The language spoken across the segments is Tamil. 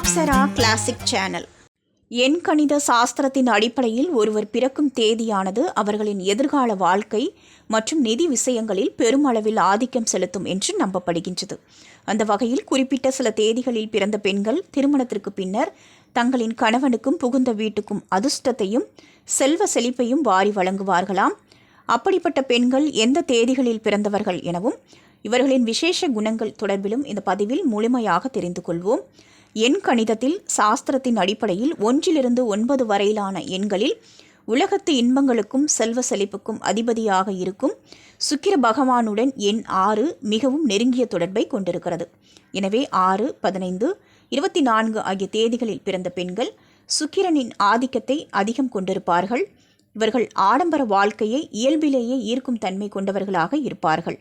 அப்சரா கிளாசிக் சேனல் எண் கணித சாஸ்திரத்தின் அடிப்படையில் ஒருவர் பிறக்கும் தேதியானது அவர்களின் எதிர்கால வாழ்க்கை மற்றும் நிதி விஷயங்களில் பெருமளவில் ஆதிக்கம் செலுத்தும் என்று நம்பப்படுகின்றது. அந்த வகையில் குறிப்பிட்ட சில தேதிகளில் பிறந்த பெண்கள் திருமணத்திற்கு பின்னர் தங்களின் கணவனுக்கும் புகுந்த வீட்டுக்கும் அதிர்ஷ்டத்தையும் செல்வ செழிப்பையும் வாரி வழங்குவார்களாம். அப்படிப்பட்ட பெண்கள் எந்த தேதிகளில் பிறந்தவர்கள் எனவும் இவர்களின் விசேஷ குணங்கள் தொடர்பிலும் இந்த பதிவில் முழுமையாக தெரிந்து கொள்வோம். எண் கணிதத்தில் சாஸ்திரத்தின் அடிப்படையில் ஒன்றிலிருந்து ஒன்பது வரையிலான எண்களில் உலகத்து இன்பங்களுக்கும் செல்வ செழிப்புக்கும் அதிபதியாக இருக்கும் சுக்கிர பகவானுடன் எண் ஆறு மிகவும் நெருங்கிய தொடர்பை கொண்டிருக்கிறது. எனவே ஆறு பதினைந்து இருபத்தி நான்கு ஆகிய தேதிகளில் பிறந்த பெண்கள் சுக்கிரனின் ஆதிக்கத்தை அதிகம் கொண்டிருப்பார்கள். இவர்கள் ஆடம்பர வாழ்க்கையை இயல்பிலேயே ஈர்க்கும் தன்மை கொண்டவர்களாக இருப்பார்கள்.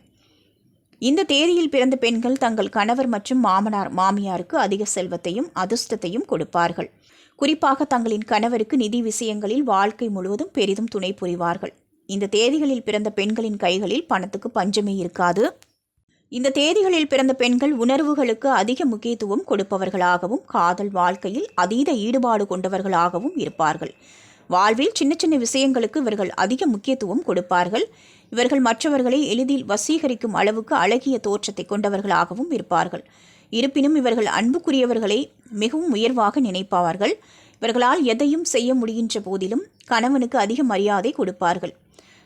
இந்த தேதியில் பிறந்த பெண்கள் தங்கள் கணவர் மற்றும் மாமனார் மாமியாருக்கு அதிக செல்வத்தையும் அதிர்ஷ்டத்தையும் கொடுப்பார்கள். குறிப்பாக தங்களின் கணவருக்கு நிதி விஷயங்களில் வாழ்க்கை முழுவதும் பெரிதும் துணை புரிவார்கள். இந்த தேதிகளில் பிறந்த பெண்களின் கைகளில் பணத்துக்கு பஞ்சமே இருக்காது. இந்த தேதிகளில் பிறந்த பெண்கள் உணர்வுகளுக்கு அதிக முக்கியத்துவம் கொடுப்பவர்களாகவும் காதல் வாழ்க்கையில் அதீத ஈடுபாடு கொண்டவர்களாகவும் இருப்பார்கள். வாழ்வில் சின்ன சின்ன விஷயங்களுக்கு இவர்கள் அதிக முக்கியத்துவம் கொடுப்பார்கள். இவர்கள் மற்றவர்களை எளிதில் வசீகரிக்கும் அளவுக்கு அழகிய தோற்றத்தை கொண்டவர்களாகவும் இருப்பார்கள். இருப்பினும் இவர்கள் அன்புக்குரியவர்களை மிகவும் உயர்வாக நினைப்பார்கள். இவர்களால் எதையும் செய்ய முடிகின்ற போதிலும் கணவனுக்கு அதிக மரியாதை கொடுப்பார்கள்.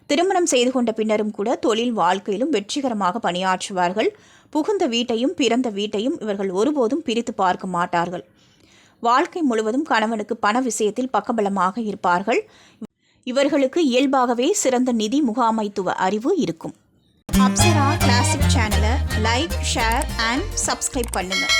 திருமணம் செய்து கொண்ட பின்னரும் கூட தொழில் வாழ்க்கையிலும் வெற்றிகரமாக பணியாற்றுவார்கள். புகுந்த வீட்டையும் பிறந்த வீட்டையும் இவர்கள் ஒருபோதும் பிரித்து பார்க்க மாட்டார்கள். வாழ்க்கை முழுவதும் கணவனுக்கு பண விஷயத்தில் பக்கபலமாக இருப்பார்கள். இவர்களுக்கு இயல்பாகவே சிறந்த நிதி முகாமைத்துவ அறிவு இருக்கும். அப்சரா கிளாசிக் சேனலை லைக் ஷேர் அண்ட் சப்ஸ்கிரைப் பண்ணுங்கள்